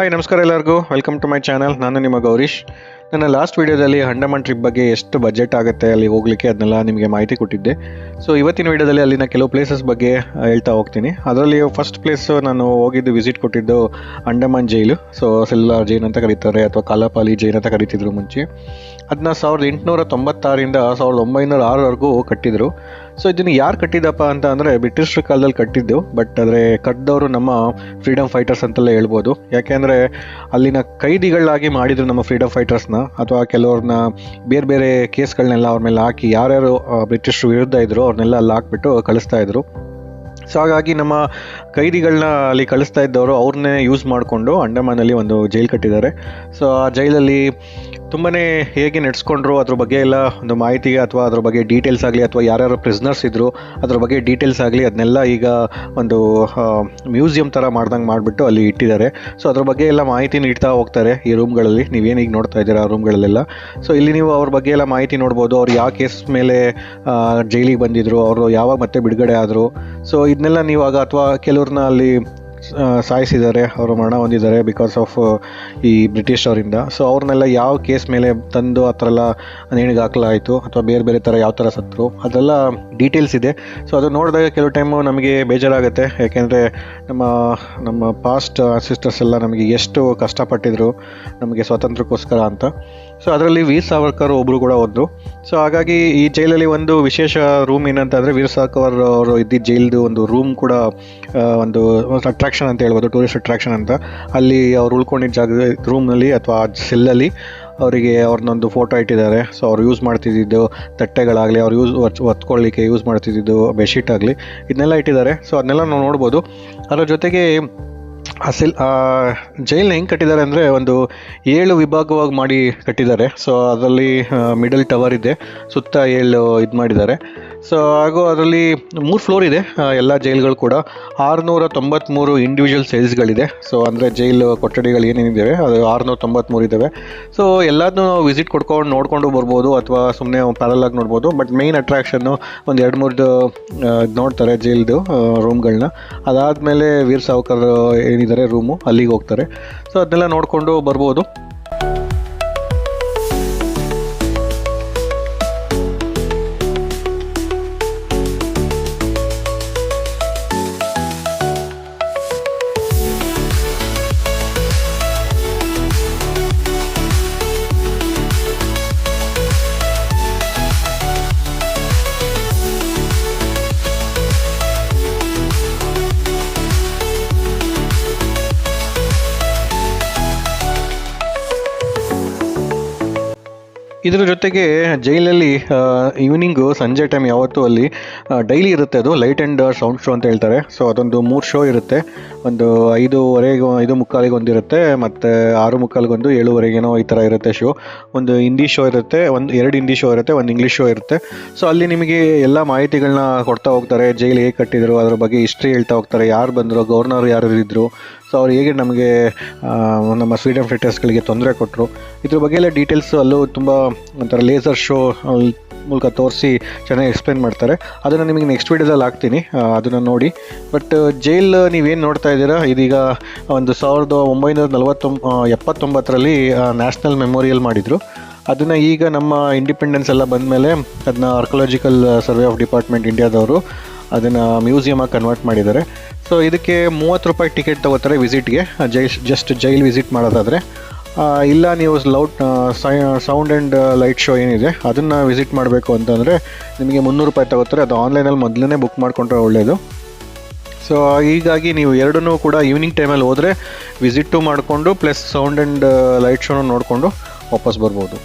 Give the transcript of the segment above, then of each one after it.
Hi ನಮಸ್ಕಾರ ಎಲ್ಲರಿಗೂ. Welcome to my channel ನಾನು ನಿಮ್ಮ ಗೌರೀಶ್. ನನ್ನ ಲಾಸ್ಟ್ ವೀಡಿಯೋದಲ್ಲಿ ಅಂಡಮಾನ್ ಟ್ರಿಪ್ ಬಗ್ಗೆ ಎಷ್ಟು ಬಜೆಟ್ ಆಗುತ್ತೆ ಅಲ್ಲಿ ಹೋಗ್ಲಿಕ್ಕೆ ಅದನ್ನೆಲ್ಲ ನಿಮಗೆ ಮಾಹಿತಿ ಕೊಟ್ಟಿದ್ದೆ. ಸೊ ಇವತ್ತಿನ ವೀಡಿಯೋದಲ್ಲಿ ಅಲ್ಲಿನ ಕೆಲವು ಪ್ಲೇಸಸ್ ಬಗ್ಗೆ ಹೇಳ್ತಾ ಹೋಗ್ತೀನಿ. ಅದರಲ್ಲಿ ಫಸ್ಟ್ ಪ್ಲೇಸ್ ನಾನು ಹೋಗಿದ್ದು ವಿಸಿಟ್ ಕೊಟ್ಟಿದ್ದು Andaman jail so cellular jail ಅಂತ ಕರೀತಾರೆ, ಅಥವಾ ಕಾಲಪಾಲಿ ಜೈನ್ ಅಂತ ಕರೀತಿದ್ರು ಮುಂಚೆ. ಅದನ್ನ ಸಾವಿರದ ಎಂಟುನೂರ ತೊಂಬತ್ತಾರರಿಂದ ಸಾವಿರದ ಒಂಬೈನೂರ ಆರವರೆಗೂ ಕಟ್ಟಿದ್ರು. ಸೊ ಇದನ್ನು ಯಾರು ಕಟ್ಟಿದಪ್ಪ ಅಂತ ಅಂದರೆ ಬ್ರಿಟಿಷರ ಕಾಲದಲ್ಲಿ ಕಟ್ಟಿದ್ದು ಬಟ್ ಆದರೆ ಕಟ್ಟಿದವರು ನಮ್ಮ ಫ್ರೀಡಮ್ ಫೈಟರ್ಸ್ ಅಂತೆಲ್ಲ ಹೇಳ್ಬೋದು. ಯಾಕೆಂದರೆ ಅಲ್ಲಿನ ಕೈದಿಗಳಾಗಿ ಮಾಡಿದ್ರು ನಮ್ಮ ಫ್ರೀಡಮ್ ಫೈಟರ್ಸ್ನ ಅಥವಾ ಕೆಲವ್ರನ್ನ ಬೇರೆ ಬೇರೆ ಕೇಸ್ಗಳನ್ನೆಲ್ಲ ಅವ್ರ ಮೇಲೆ ಹಾಕಿ ಯಾರ್ಯಾರು ಯಾರು ಬ್ರಿಟಿಷರು ವಿರುದ್ಧ ಇದ್ರು ಅವ್ರನ್ನೆಲ್ಲ ಅಲ್ಲಿ ಹಾಕ್ಬಿಟ್ಟು ಕಳಿಸ್ತಾ ಇದ್ರು. ಸೊ ಹಾಗಾಗಿ ನಮ್ಮ ಕೈದಿಗಳನ್ನ ಅಲ್ಲಿ ಕಳಿಸ್ತಾ ಇದ್ದವರು ಅವ್ರನ್ನೇ ಯೂಸ್ ಮಾಡಿಕೊಂಡು ಅಂಡಮಾನಲ್ಲಿ ಒಂದು ಜೈಲ್ ಕಟ್ಟಿದ್ದಾರೆ. ಸೊ ಆ ಜೈಲಲ್ಲಿ ತುಂಬಾ ಹೇಗೆ ನಡೆಸ್ಕೊಂಡ್ರು, ಅದ್ರ ಬಗ್ಗೆ ಎಲ್ಲ ಒಂದು ಮಾಹಿತಿ ಅಥವಾ ಅದ್ರ ಬಗ್ಗೆ ಡೀಟೇಲ್ಸ್ ಆಗಲಿ ಅಥವಾ ಯಾರ್ಯಾರು ಪ್ರಿಸ್ನರ್ಸ್ ಇದ್ದರು ಅದ್ರ ಬಗ್ಗೆ ಡೀಟೇಲ್ಸ್ ಆಗಲಿ ಅದನ್ನೆಲ್ಲ ಈಗ ಒಂದು ಮ್ಯೂಸಿಯಂ ಥರ ಮಾಡ್ದಂಗೆ ಮಾಡಿಬಿಟ್ಟು ಅಲ್ಲಿ ಇಟ್ಟಿದ್ದಾರೆ. ಸೊ ಅದ್ರ ಬಗ್ಗೆ ಎಲ್ಲ ಮಾಹಿತಿ ನೀಡ್ತಾ ಹೋಗ್ತಾರೆ ಈ ರೂಮ್ಗಳಲ್ಲಿ ನೀವೇನು ಈಗ ನೋಡ್ತಾ ಇದ್ದೀರಾ ಆ ರೂಮ್ಗಳಲ್ಲೆಲ್ಲ ಸೊ ಇಲ್ಲಿ ನೀವು ಅವ್ರ ಬಗ್ಗೆ ಎಲ್ಲ ಮಾಹಿತಿ ನೋಡ್ಬೋದು. ಅವ್ರು ಯಾವ ಕೇಸ್ ಮೇಲೆ ಜೈಲಿಗೆ ಬಂದಿದ್ರು, ಅವರು ಯಾವಾಗ ಮತ್ತೆ ಬಿಡುಗಡೆ ಆದರು. ಸೊ ಇದನ್ನೆಲ್ಲ ನೀವು ಆಗ ಅಥವಾ ಕೆಲವ್ರನ್ನ ಅಲ್ಲಿ ಸಾಯಿಸಿದ್ದಾರೆ, ಅವರು ಮರಣ ಹೊಂದಿದ್ದಾರೆ ಬಿಕಾಸ್ ಆಫ್ ಈ ಬ್ರಿಟಿಷ್ ಅವರಿಂದ. ಸೊ ಅವ್ರನ್ನೆಲ್ಲ ಯಾವ ಕೇಸ್ ಮೇಲೆ ತಂದು ಆ ಥರ ಎಲ್ಲ ನೇಣಿಗೆ ಹಾಕಲಾಯಿತು ಅಥವಾ ಬೇರೆ ಬೇರೆ ಥರ ಯಾವ ಥರ ಸತ್ತರು, ಅದೆಲ್ಲ ಡೀಟೇಲ್ಸ್ ಇದೆ. ಸೊ ಅದು ನೋಡಿದಾಗ ಕೆಲವು ಟೈಮು ನಮಗೆ ಬೇಜಾರಾಗುತ್ತೆ. ಯಾಕೆಂದರೆ ನಮ್ಮ ನಮ್ಮ ಪಾಸ್ಟ್ ಸಿಸ್ಟರ್ಸ್ ಎಲ್ಲ ನಮಗೆ ಎಷ್ಟು ಕಷ್ಟಪಟ್ಟಿದ್ರು, ನಮಗೆ ಸ್ವಾತಂತ್ರ್ಯಕ್ಕೋಸ್ಕರ ಅಂತ. ಸೊ ಅದರಲ್ಲಿ ವೀರ್ ಸಾವರ್ಕರ್ ಒಬ್ಬರು ಕೂಡ ಒಂದು ಸೊ ಹಾಗಾಗಿ ಈ ಜೈಲಲ್ಲಿ ಒಂದು ವಿಶೇಷ ರೂಮ್ ಏನಂತಂದರೆ ವೀರ್ ಸಾವರ್ಕರ್ ಅವರು ಇದ್ದಿದ್ದ ಜೈಲ್ದು ಒಂದು ರೂಮ್ ಕೂಡ ಒಂದು ಅಟ್ರಾಕ್ಷನ್ ಅಂತ ಹೇಳ್ಬೋದು ಟೂರಿಸ್ಟ್ ಅಟ್ರಾಕ್ಷನ್ ಅಂತ. ಅಲ್ಲಿ ಅವ್ರು ಉಳ್ಕೊಂಡಿದ್ದ ಜಾಗದ ರೂಮ್ನಲ್ಲಿ ಅಥವಾ ಆ ಸೆಲ್ಲಲ್ಲಿ ಅವರಿಗೆ ಅವ್ರನ್ನೊಂದು ಫೋಟೋ ಇಟ್ಟಿದ್ದಾರೆ. ಸೊ ಅವ್ರು ಯೂಸ್ ಮಾಡ್ತಿದ್ದಿದ್ದು ತಟ್ಟೆಗಳಾಗಲಿ, ಅವ್ರು ಯೂಸ್ ಒತ್ಕೊಳ್ಳಿಕ್ಕೆ ಯೂಸ್ ಮಾಡ್ತಿದ್ದಿದ್ದು ಬೆಡ್ಶೀಟ್ ಆಗಲಿ, ಇದನ್ನೆಲ್ಲ ಇಟ್ಟಿದ್ದಾರೆ. ಸೊ ಅದನ್ನೆಲ್ಲ ನಾವು ನೋಡ್ಬೋದು. ಅದರ ಜೊತೆಗೆ ಆ ಜೈಲನ್ನ ಹೆಂಗೆ ಕಟ್ಟಿದ್ದಾರೆ ಅಂದರೆ ಒಂದು ಏಳು ವಿಭಾಗವಾಗಿ ಮಾಡಿ ಕಟ್ಟಿದ್ದಾರೆ. ಸೊ ಅದರಲ್ಲಿ ಮಿಡಲ್ ಟವರ್ ಇದೆ. ಸುತ್ತ ಏಳು ಇದು ಮಾಡಿದ್ದಾರೆ. ಸೊ ಹಾಗೂ ಅದರಲ್ಲಿ ಮೂರು ಫ್ಲೋರ್ ಇದೆ ಎಲ್ಲ ಜೈಲ್ಗಳು ಕೂಡ. ಆರುನೂರ ತೊಂಬತ್ತ್ಮೂರು ಇಂಡಿವಿಜುವಲ್ ಸೆಲ್ಸ್ಗಳಿದೆ ಸೊ ಅಂದರೆ ಜೈಲು ಕೊಠಡಿಗಳು ಏನೇನಿದ್ದಾವೆ, ಅದು ಆರುನೂರ ತೊಂಬತ್ತ್ಮೂರು ಇದ್ದಾವೆ. ಸೊ ಎಲ್ಲದನ್ನೂ ನಾವು ವಿಸಿಟ್ ಕೊಡ್ಕೊಂಡು, ನೋಡಿಕೊಂಡು ಬರ್ಬೋದು ಅಥವಾ ಸುಮ್ಮನೆ ಪ್ಯಾರಲಾಗಿ ನೋಡ್ಬೋದು. ಬಟ್ ಮೇಯ್ನ್ ಅಟ್ರಾಕ್ಷನ್ನು ಒಂದು ಎರಡು ಮೂರ್ದು ನೋಡ್ತಾರೆ ಜೈಲ್ದು ರೂಮ್ಗಳನ್ನ ಅದಾದಮೇಲೆ ವೀರ್ ಸಾವ್ಕರ್ ಏನಿದ್ದಾರೆ ರೂಮು ಅಲ್ಲಿಗೆ ಹೋಗ್ತಾರೆ. ಸೊ ಅದನ್ನೆಲ್ಲ ನೋಡಿಕೊಂಡು ಬರ್ಬೋದು. ಇದರ ಜೊತೆಗೆ ಜೈಲಲ್ಲಿ ಈವ್ನಿಂಗು ಸಂಜೆ ಟೈಮ್ ಯಾವತ್ತೂ ಅಲ್ಲಿ ಡೈಲಿ ಇರುತ್ತೆ ಅದು ಲೈಟ್ ಆ್ಯಂಡ್ ಸೌಂಡ್ ಶೋ ಅಂತ ಹೇಳ್ತಾರೆ. ಸೊ ಅದೊಂದು ಮೂರು ಶೋ ಇರುತ್ತೆ. ಒಂದು ಐದೂವರೆಗೆ, ಐದು ಮುಕ್ಕಾಲಿಗೆ ಒಂದಿರುತ್ತೆ ಮತ್ತು ಆರು ಮುಕ್ಕಾಲಿಗೊಂದು ಏಳುವರೆಗೇನೋ ಈ ಥರ ಇರುತ್ತೆ ಶೋ ಒಂದು ಹಿಂದಿ ಶೋ ಇರುತ್ತೆ, ಒಂದು, ಎರಡು ಹಿಂದಿ ಶೋ ಇರುತ್ತೆ, ಒಂದು ಇಂಗ್ಲೀಷ್ ಶೋ ಇರುತ್ತೆ. ಸೊ ಅಲ್ಲಿ ನಿಮಗೆ ಎಲ್ಲ ಮಾಹಿತಿಗಳನ್ನ ಕೊಡ್ತಾ ಹೋಗ್ತಾರೆ, ಜೈಲು ಹೇಗೆ ಕಟ್ಟಿದ್ರು, ಅದ್ರ ಬಗ್ಗೆ ಹಿಸ್ಟ್ರಿ ಹೇಳ್ತಾ ಹೋಗ್ತಾರೆ, ಯಾರು ಬಂದರು ಗವರ್ನರ್ ಯಾರು ಇದ್ದರು ಸೊ ಅವ್ರು ಹೇಗೆ ನಮಗೆ ನಮ್ಮ ಫ್ರೀಡಮ್ ಫೈಟರ್ಸ್ಗಳಿಗೆ ತೊಂದರೆ ಕೊಟ್ಟರು ಇದ್ರ ಬಗ್ಗೆ ಎಲ್ಲ ಡೀಟೇಲ್ಸು ಅಲ್ಲೂ ತುಂಬ ಒಂಥರ ಲೇಸರ್ ಶೋ ಮೂಲಕ ತೋರಿಸಿ ಚೆನ್ನಾಗಿ ಎಕ್ಸ್ಪ್ಲೈನ್ ಮಾಡ್ತಾರೆ. ಅದನ್ನು ನಿಮಗೆ ನೆಕ್ಸ್ಟ್ ವೀಡಿಯೋದಲ್ಲಿ ಹಾಕ್ತೀನಿ ಅದನ್ನು ನೋಡಿ. ಬಟ್ ಜೈಲ್ ನೀವೇನು ನೋಡ್ತಾ ಇದ್ದೀರಾ? ಇದೀಗ ಒಂದು ಸಾವಿರದ ಒಂಬೈನೂರ ನಲವತ್ತೊಂಬ ಎಪ್ಪತ್ತೊಂಬತ್ತರಲ್ಲಿ ನ್ಯಾಷನಲ್ ಮೆಮೋರಿಯಲ್ ಮಾಡಿದರು. ಅದನ್ನು ಈಗ ನಮ್ಮ ಇಂಡಿಪೆಂಡೆನ್ಸ್ ಎಲ್ಲ ಬಂದಮೇಲೆ, ಅದನ್ನ ಆರ್ಕೊಲಾಜಿಕಲ್ ಸರ್ವೆ ಆಫ್ ಡಿಪಾರ್ಟ್ಮೆಂಟ್ ಇಂಡಿಯಾದವರು ಅದನ್ನು ಮ್ಯೂಸಿಯಮಾಗಿ ಕನ್ವರ್ಟ್ ಮಾಡಿದ್ದಾರೆ. ಸೊ ಇದಕ್ಕೆ ಮೂವತ್ತು ರೂಪಾಯಿ ಟಿಕೆಟ್ ತಗೋತಾರೆ ವಿಸಿಟ್ಗೆ ಜೈ ಜಸ್ಟ್ ಜೈಲ್ ವಿಸಿಟ್ ಮಾಡೋದಾದರೆ. ಇಲ್ಲ, ನೀವು loud sound and light show ಏನಿದೆ, ಅದನ್ನು ವಿಸಿಟ್ ಮಾಡಬೇಕು ಅಂತಂದರೆ ನಿಮಗೆ ಮುನ್ನೂರು ರೂಪಾಯಿ ತಗೋತಾರೆ. ಅದು ಆನ್ಲೈನಲ್ಲಿ ಮೊದಲೇ ಬುಕ್ ಮಾಡಿಕೊಂಡ್ರೆ ಒಳ್ಳೆಯದು ಸೊ ಹೀಗಾಗಿ ನೀವು ಎರಡನ್ನೂ ಕೂಡ ಈವ್ನಿಂಗ್ ಟೈಮಲ್ಲಿ ಹೋದರೆ ವಿಸಿಟ್ಟು ಮಾಡಿಕೊಂಡು ಪ್ಲಸ್ ಸೌಂಡ್ ಆ್ಯಂಡ್ ಲೈಟ್ ಶೋನ ನೋಡಿಕೊಂಡು ವಾಪಸ್ ಬರ್ಬೋದು.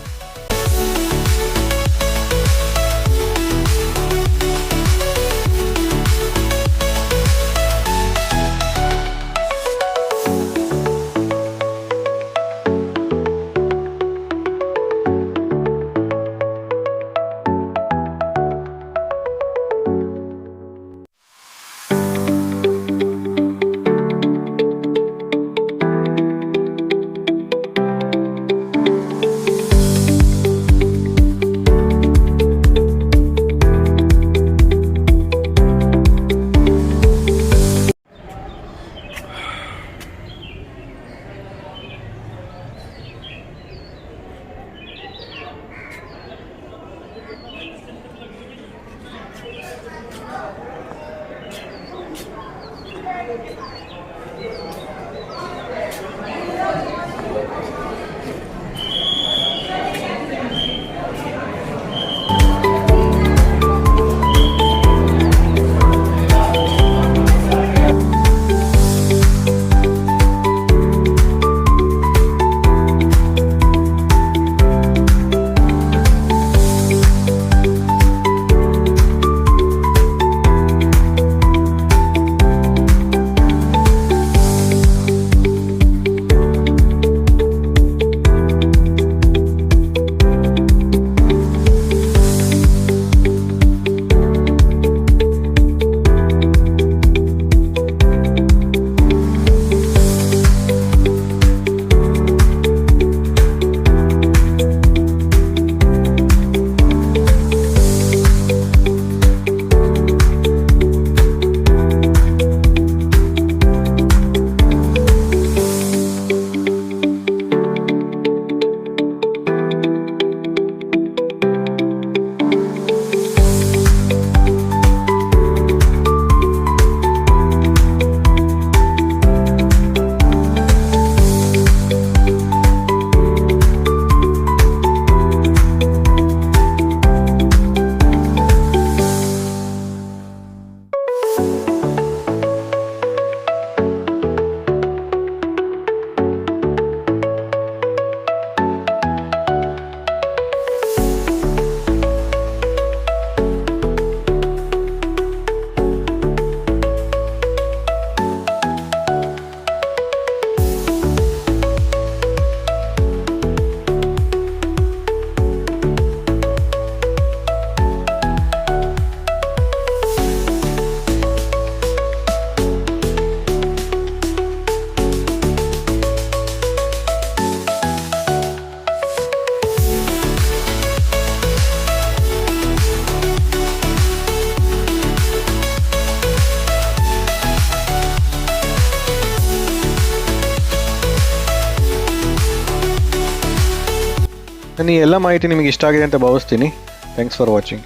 ನನ್ನ ಈ ಎಲ್ಲ ಮಾಹಿತಿ ನಿಮಗೆ ಇಷ್ಟ ಆಗಿದೆ ಅಂತ ಭಾವಿಸ್ತೀನಿ. Thanks for watching